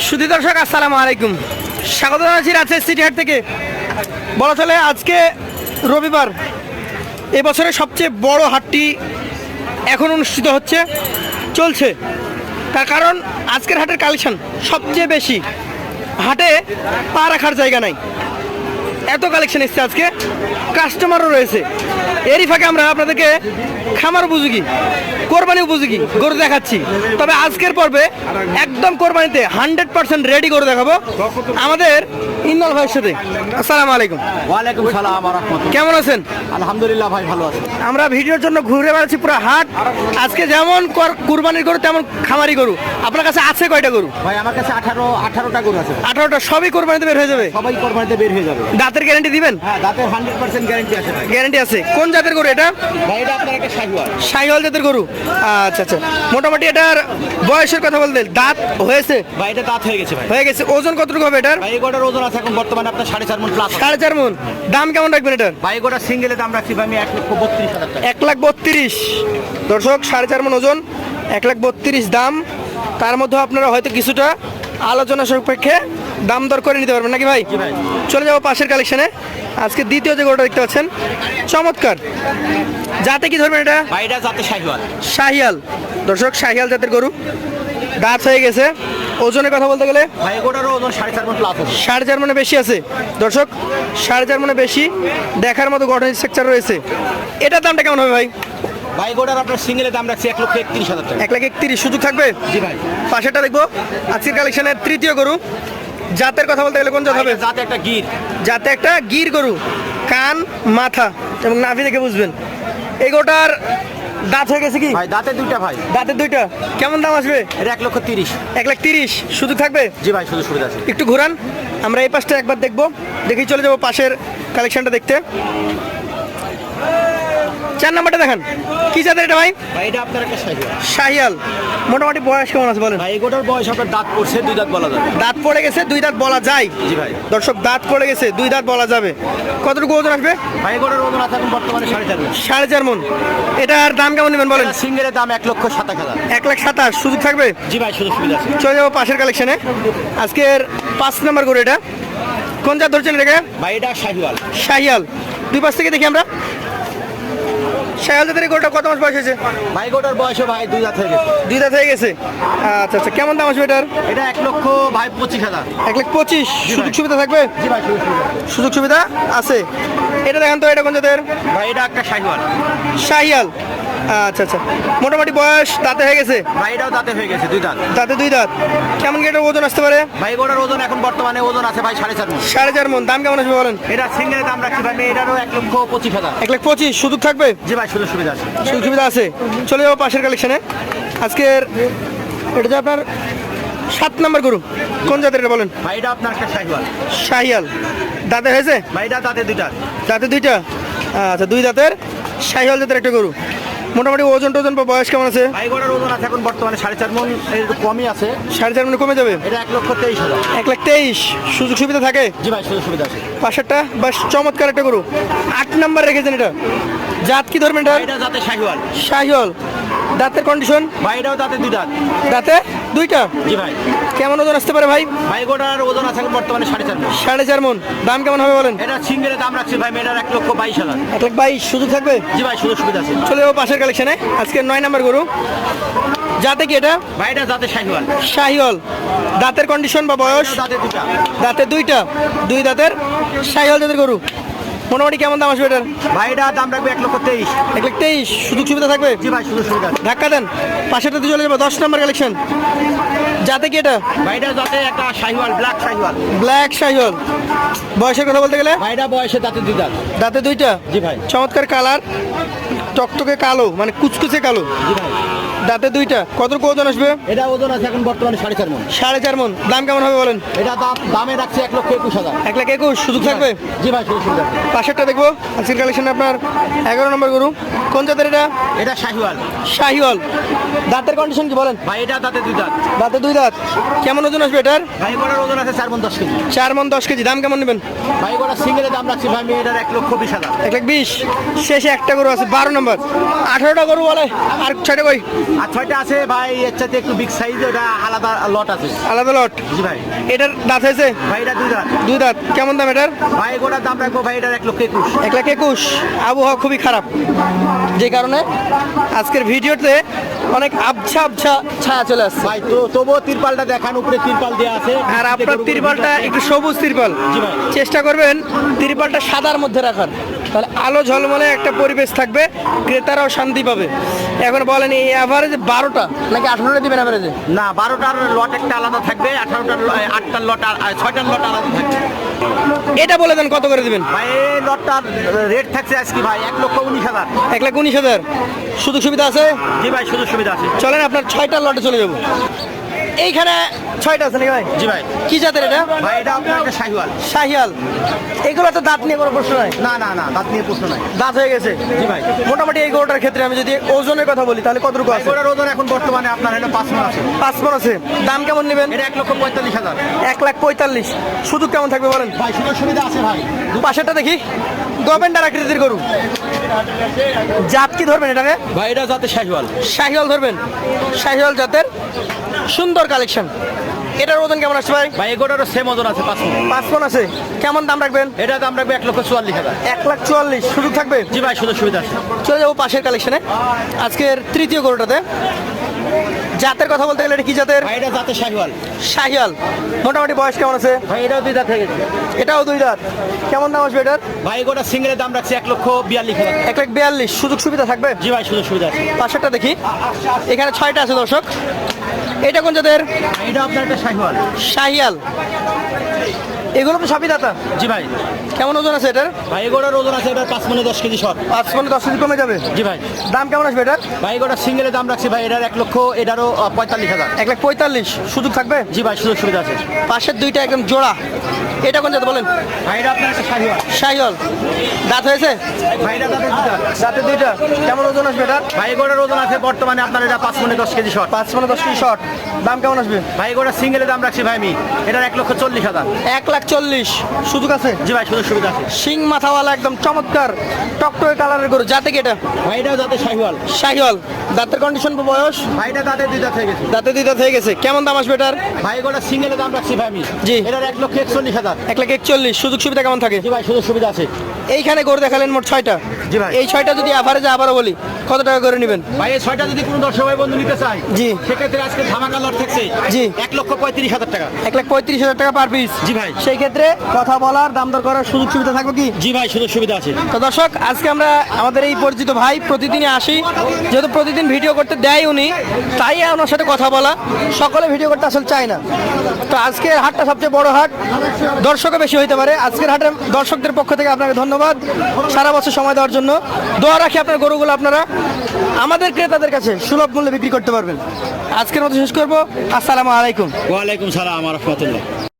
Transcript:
সুধী দর্শক, আসসালামু আলাইকুম। স্বাগত জানাচ্ছি রাজশাহী সিটি হাট থেকে। বলা চলে আজকে রবিবার। এবছরের সবচেয়ে বড় হাটটি এখন অনুষ্ঠিত হচ্ছে, চলছে। তার কারণ, আজকের হাটের কালেকশন সবচেয়ে বেশি। হাটে পা রাখার জায়গা নাই। এত কালেকশন এসছে আজকে। কাস্টমারও রয়েছে। এরই ফাঁকে আমরা আপনাদেরকে খামার উপযোগী কোরবানি উপযোগী গরু দেখাচ্ছি। তবে আজকের পর্বে একদম কোরবানিতে হান্ড্রেড পার্সেন্ট রেডি করে দেখাবো আমাদের ইন্দাল ভাইয়ের সাথে। আসসালামু আলাইকুম। ওয়ালাইকুম সালাম কেমন আছেন? আলহামদুলিল্লাহ ভাই ভালো আছে। আমরা ভিডিওর জন্য ঘুরে বেড়াচ্ছি পুরো হাট। আজকে যেমন কর- কুরবানির গরু তেমন খামারি গরু। আপনার কাছে আছে কয়টা গরু? ভাই আমার কাছে আঠারো আঠারোটা গরু আছে। আঠারোটা সবই কোরবানিতে বের হয়ে যাবে? সবাই কোরবানিতে বের হয়ে যাবে। দাঁতের গ্যারান্টি দিবেন? হ্যাঁ দাঁতের হান্ড্রেড পার্সেন্ট গ্যারেন্টি আছে কোন জাতের গরু এটা? শাহিওয়াল। জাতের গরু। আচ্ছা আচ্ছা। মোটামুটি এটার বয়সের কথা বলতে দাঁত হয়েছে? ভাই এটা দাঁত হয়ে গেছে ভাই। হয়ে গেছে। ওজন কতটুকু হবে এটার? ভাই গোটার ওজন আছে এখন বর্তমানে আপনার সাড়ে চার মন প্লাস সাড়ে চার মন। দাম কেমন রাখবেন এটার? ভাই গোটা সিঙ্গেলে দাম রাখছি আমি এক লক্ষ বত্রিশ হাজার এক লাখ বত্রিশ। দর্শক সাড়ে চার মন ওজন এক লাখ বত্রিশ দাম। তার মধ্যে আপনারা হয়তো কিছুটা আলোচনা সাপেক্ষে দাম দর করে নিতে পারবেন নাকি ভাই? ভাই। চলে যাব পাশের কালেকশনে আজকে দ্বিতীয় যে গরুটা দেখতে পাচ্ছেন চমৎকার। যাতে কি ধরবেন এটা? শাহিয়াল। দর্শক শাহিয়াল জাতের গরু। দাঁত হয়ে গেছে। ওজনের কথা বলতে গেলে সাড়ে চার মন বেশি আছে। দর্শক সাড়ে চার মনে বেশি। দেখার মতো গঠন স্ট্রাকচার রয়েছে। এটার দামটা কেমন হবে ভাই? ভাই এই গোটার আপনার দাম রাখছি এক লক্ষ একত্রিশ হাজার টাকা। এক লাখ একত্রিশ সুযোগ থাকবে? জি ভাই। পাশেরটা দেখব। আজকের কালেকশনের তৃতীয় গরু। জাতের কথা বলতে গেলে কোন জাত হবে? জাতে একটা গির। জাতে একটা গির গরু কান মাথা এবং নাভি দেখে বুঝবেন। এই গোটার দাঁত হয়ে গেছে কি? ভাই দাঁতে দুইটা ভাই। দাঁতে দুইটা। কেমন দাম আসবে? এটা এক লক্ষ তিরিশ। এক লাখ তিরিশ। শুধু থাকবে? জি ভাই শুধু সুবিধা আছে। একটু ঘোরান। আমরা এই পাশটা একবার দেখব। দেখেই চলে যাব পাশের কালেকশনটা দেখতে। চার নাম্বারটা দেখান। কি জাতের এটা ভাই? ভাই এটা আপনার একটা শাহিওয়াল শাহিয়াল। মোটামুটি বয়স কেমন আছে বলেন? ভাই এই গোটার বয়স আপনার দাঁত পড়ছে দুই দাঁত বলা যাবে। দাঁত পড়ে গেছে দুই দাঁত বলা যায়। জি ভাই। দর্শক দাঁত পড়ে গেছে দুই দাঁত বলা যাবে। কতটুকু ওজন আসবে? ভাই এই গোটার ওজন আছে এখন বর্তমানে সাড়ে চার। সাড়ে চার মন। এটার দাম কেমন নেবেন বলেন? সিঙ্গেলের দাম এক লক্ষ সাতাশ হাজার। এক লাখ সাতাশ সুযোগ থাকবে? জি ভাই সুযোগ সুবিধা আছে। চলে যাব পাশের কালেকশনে। আজকের পাঁচ নাম্বার করে এটা। কোন জাত ধরছেন এটাকে? ভাই এটা শাহিয়াল শাহিয়াল। দুই পাশ থেকে দেখি আমরা। শাহিয়াল জাতের গোটা কত মাস বয়স হয়েছে? ভাই গোটার বয়সে ভাই দুই দাঁত হয়ে গেছে। দুই দাঁত হয়ে গেছে? আচ্ছা আচ্ছা কেমন দাম আসবে এটার? এটা এক লক্ষ ভাই পঁচিশ হাজার। এক লাখ পঁচিশ। সুযোগ সুবিধা থাকবে? জি ভাই সুযোগ সুবিধা। আছে। সুযোগ সুবিধা আছে। এটা দেখেন তো এটা কোন জাতের? ভাই এটা একটা শাহিওয়াল। শাহিয়াল আচ্ছা আচ্ছা। মোটামুটি বয়স দাঁতে হয়ে গেছে? ভাই এটাও দাঁতে হয়ে গেছে দুই দাঁত। দাঁতে দুই দাঁত। কেমন কি এটার ওজন আসতে পারে? ভাই গোটার ওজন এখন বর্তমানে ওজন আছে ভাই সাড়ে চার মণ। সাড়ে চার মন। দাম কেমন আসবে বলেন? এটা সিঙ্গেলের দাম রাখছি ভাই এটারও এক লক্ষ পঁচিশ হাজার। এক লাখ পঁচিশ। সুযোগ থাকবে? জি ভাই সুযোগ সুবিধা আছে। সুযোগ সুবিধা আছে। চলে যাব পাশের কালেকশনে আজকের এটা যে আপনার সাত নাম্বার গরু। কোন জাতের এটা বলেন? ভাই এটা আপনার একটা শাহিওয়াল। শাহিয়াল। দাঁতে হয়েছে? ভাই এটা দাঁতে দুই দাঁত দাঁতে দুইটা? আচ্ছা দুই দাঁতের শাহিয়াল জাতের একটা গরু। মোটামুটি ওজন টোজন বা বয়স কেমন আছে? ভাই গোটার ওজন আছে এখন বর্তমানে সাড়ে চার মন একটু কমই আছে। সাড়ে চার মনে কমে যাবে? এটা এক লক্ষ তেইশ হাজার। এক লাখ তেইশ। সুযোগ সুবিধা থাকে? জি ভাই সুযোগ সুবিধা আছে। পাশেরটা? বাস চমৎকার একটা গরু। আট নাম্বার রেখেছেন এটা। জাত কি ধরবেন এটা এটা জাতে শাহিওয়াল। শাহিওয়াল। দাঁতের কন্ডিশন ভাই এটাও দাঁতে দুই দাঁত। দাঁতে? দুইটা? জি ভাই। কেমন ওজন আসতে পারে ভাই? ভাই গোটার ওজন আছে বর্তমানে সাড়ে চার মণ। সাড়ে চার মন। দাম কেমন হবে বলেন? এটা সিঙ্গেলের দাম রাখছি ভাই এটার এক লক্ষ বাইশ হাজার। এক লাখ বাইশ সুযোগ থাকবে? জি ভাই সুযোগ সুবিধা আছে। চলে যাব পাশের কালেকশনে আজকে নয় নাম্বার গরু। যাতে কি এটা? ভাই এটা দাঁতে শাহিওয়াল। শাহিওয়াল। দাঁতের কন্ডিশন বা বয়স? দাঁতের দুটা দাঁতে দুইটা। দুই দাঁতের শাহিওয়াল জাতের গরু। মোটামুটি কেমন দাম আসবে এটার? ভাই এটা দাম রাখবে এক লক্ষ তেইশ। এক লাখ তেইশ। সুযোগ সুবিধা থাকবে? জি ভাই সুযোগ সুবিধা। ধাক্কা দেন। পাশেরটাতে চলে যাব দশ নাম্বার কালেকশন যাতে কি এটা? ভাই এটা দাঁতে একটা শাহিওয়াল ব্ল্যাক শাহিওয়াল। ব্ল্যাক শাহিওয়াল। বয়সের কথা বলতে গেলে? ভাই এটা বয়সে দাঁতে দুই দাঁত দাঁতে দুইটা? জি ভাই। চমৎকার কালার টকটকে কালো মানে কুচকুচে কালো। জি ভাই। দাঁতে দুইটা। কত ওজন আসবে? এটা ওজন আছে এখন বর্তমানে সাড়ে চার মন। সাড়ে চার মন। দাম কেমন হবে বলেন? এটা দাম দামে রাখছে এক লক্ষ একুশ হাজার। এক লাখ একুশ সুযোগ থাকবে? জি ভাই সুযোগ পাশেরটা দেখব। আজকের কালেকশনে আপনার এগারো নম্বর গরু। কোন জাতের এটা? এটা শাহিওয়াল। শাহিওয়াল। দাঁতের কন্ডিশন কি বলেন? ভাই এটা দাঁতে দুই দাঁত। দাঁতে দুই দাঁত। কেমন ওজন আসবে এটার? ভাই গোটার ওজন আছে চার মন দশ কেজি। চার মন দশ কেজি। দাম কেমন নেবেন? ভাই গোটা সিঙ্গেলের দাম রাখছি ভাই আমি এটার এক লক্ষ বিশ হাজার। এক লাখ বিশ। শেষে একটা গরু আছে বারো নম্বর। আঠারোটা গরু বলে আর ছয়টা কই? আর ছয়টা আছে ভাই এর চাইতে একটু বিগ সাইজ ওটা আলাদা লট আছে। আলাদা লট জি ভাই। এটার দাঁত হয়েছে? ভাই এটা দুই দাঁত। দুই দাঁত। কেমন দাম এটার? ভাই গোটার দাম রাখব ভাই এটার এক লক্ষ একুশ। এক লাখ একুশ। আবহাওয়া খুবই খারাপ। যে কারণে? আজকের ভিডিওতে অনেক আবছা আবছা ছায়া চলে আসছে। ভাই তো তবুও তিরপালটা দেখান উপরে তিরপাল দেওয়া আছে। আর আপনার তিরপালটা একটু সবুজ তিরপাল। চেষ্টা করবেন তিরপালটা সাদার মধ্যে রাখার। তাহলে আলো ঝলমলে একটা পরিবেশ থাকবে ক্রেতারাও শান্তি পাবে। এখন বলেন এই অ্যাভারেজ বারোটা নাকি আঠারোটা দিবেন অ্যাভারেজে না বারোটার লট একটা আলাদা থাকবে আঠারোটার আটটার লট ছয়টার লট আলাদা থাকবে। এটা বলে দেন কত করে দিবেন? ভাই এই লটটার রেট থাকছে আজকে ভাই এক লক্ষ উনিশ হাজার। এক লাখ উনিশ হাজার। সুযোগ সুবিধা আছে? জি ভাই সুযোগ সুবিধা আছে। চলেন আপনার ছয়টা লটে চলে যাব। এইখানে ছয়টা আছে নাকি ভাই? জি ভাই। কি জাতের এটা? ভাই এটা আপনার একটা শাহিওয়াল। শাহিয়াল এগুলো তো দাঁত নিয়ে কোনো প্রশ্ন নাই? না না না দাঁত নিয়ে প্রশ্ন নাই। দাঁত হয়ে গেছে? জি ভাই। মোটামুটি এই গরুটার ক্ষেত্রে আমি যদি ওজনের কথা বলি তাহলে কতটুকু আছে? এগুলোর ওজন এখন বর্তমানে আপনার এটা পাঁচ মন আছে। পাঁচ মন আছে। দাম কেমন নেবেন? এটা এক লক্ষ পঁয়তাল্লিশ হাজার। এক লাখ পঁয়তাল্লিশ। সুযোগ কেমন থাকবে বলেন? ভাই সুযোগ সুবিধা আছে ভাই। পাশেরটা দেখি। গভর্নমেন্ট আকৃতির গরু। জাত কি ধরবেন এটাকে? ভাই এটা জাতের শাহিওয়াল। শাহিওয়াল ধরবেন? শাহিওয়াল জাতের সুন্দর কালেকশন। এটার ওজন কেমন আছে ভাই? ভাই এগোটারও সেম ওজন আছে পাঁচ মন। পাঁচ মন আছে। কেমন দাম রাখবেন? এটা দাম রাখবে এক লক্ষ চুয়াল্লিশ হাজার। এক লাখ চুয়াল্লিশ সুযোগ থাকবে? জি ভাই সুযোগ সুবিধা আছে। চলে যাব পাশের কালেকশনে। আজকের তৃতীয় গরুটাতে। জাতের কথা বলতে গেলে এটা কি জাতের? ভাই এটা যাতে শাহিওয়াল। মোটামুটি বয়স কেমন আছে? ভাই এটাও দুই দাঁত হয়ে গেছে। এটাও দুই দাঁত। কেমন দাম আসবে এটার? ভাই গোটা সিঙ্গেলের দাম রাখছে এক লক্ষ বিয়াল্লিশ এক লাখ বিয়াল্লিশ। সুযোগ সুবিধা থাকবে? জি ভাই সুযোগ সুবিধা আছে। পাঁচশোটা দেখি। এখানে ছয়টা আছে দর্শক। এটা কোন জাতের? এটা আপনার একটা শাহিওয়াল। শাহিয়াল। এগুলো তো সবই দাতা? জি ভাই। কেমন ওজন আছে এটার? ভাই এগুলোর ওজন আছে এটা পাঁচ মনে দশ কেজি শট পাঁচ পনেরো দশ কেজি কমে যাবে? জি ভাই। দাম কেমন আসবে এটার? ভাই এগুলোর সিঙ্গেলের দাম রাখছি ভাই এটার এক লক্ষ এটারও পঁয়তাল্লিশ হাজার। এক লাখ পঁয়তাল্লিশ। সুযোগ থাকবে? জি ভাই সুযোগ সুবিধা আছে। পাশের দুইটা একদম জোড়া। এটা কোন জাত বলেন? ভাই এটা আপনার একটা শাহিওয়াল। শাহিয়াল দাঁত হয়েছে? ভাই এটা তাদের দুই দাঁতের দুইটা। কেমন ওজন আসবে এটা ভাই এগুলোর ওজন আছে বর্তমানে আপনার এটা পাঁচ মনে দশ কেজি শট পাঁচ পনেরো দশ কেজি শর্ট দাম কেমন আসবে? ভাই এগুলোর সিঙ্গেলের দাম রাখছি ভাই আমি। এটার এক লক্ষ চল্লিশ হাজার। এক লাখ চল্লিশ সুযোগ আছে জি ভাই সুযোগ সুবিধা আছে শিং মাথাওয়ালা একদম চমৎকার। টকটকে কালারের গরু। যাতে কি এটা? ভাই এটাও যাতে শাহিওয়াল। শাহিওয়াল। দাঁতের কন্ডিশন বয়স? ভাই দাঁতে দুই দাঁত হয়ে গেছে। দাঁতে দুই দাঁত হয়ে গেছে। কেমন দাম আসবে এটার? ভাই গোটা সিঙ্গেল দাম রাখছি ভাই আমি। জি। এটার এক লক্ষ একচল্লিশ হাজার। এক লাখ একচল্লিশ। সুযোগ সুবিধা কেমন থাকে? জি ভাই সুযোগ সুবিধা আছে। এইখানে গরু দেখালেন মোট ছয়টা। জি ভাই। এই ছয়টা যদি অ্যাভারেজে আবারও বলি কত টাকা করে নেবেন? ভাই এই ছয়টা যদি কোনো দর্শক ভাই বন্ধু নিতে চায় জি। সেক্ষেত্রে আজকে ধামাকা লট থাকছে। জি। এক লক্ষ পঁয়ত্রিশ হাজার টাকা। এক লাখ পঁয়ত্রিশ হাজার টাকা পার পিস জি ভাই। সেই ক্ষেত্রে কথা বলার দাম দর করার সুযোগ সুবিধা থাকবে কি? জি ভাই সুযোগ সুবিধা আছে। তো দর্শক আজকে আমরা আমাদের এই পরিচিত ভাই প্রতিদিনই আসি। যেহেতু প্রতিদিন ভিডিও করতে দেয় উনি তাই ওনার সাথে কথা বলা। সকলে ভিডিও করতে আসলে চায় না। তো আজকের হাটটা সবচেয়ে বড় হাট। দর্শকও বেশি হইতে পারে। আজকের হাটে দর্শকদের পক্ষ থেকে আপনাকে ধন্যবাদ সারা বছর সময় দেওয়ার জন্য। দোয়া রাখি আপনার গরুগুলো আপনারা। আমাদের ক্রেতাদের কাছে সুলভ মূল্যে বিক্রি করতে পারবেন। আজকের মতো শেষ করব। আসসালামু আলাইকুম। ওয়ালাইকুম সালাম রহমতুল্লাহ।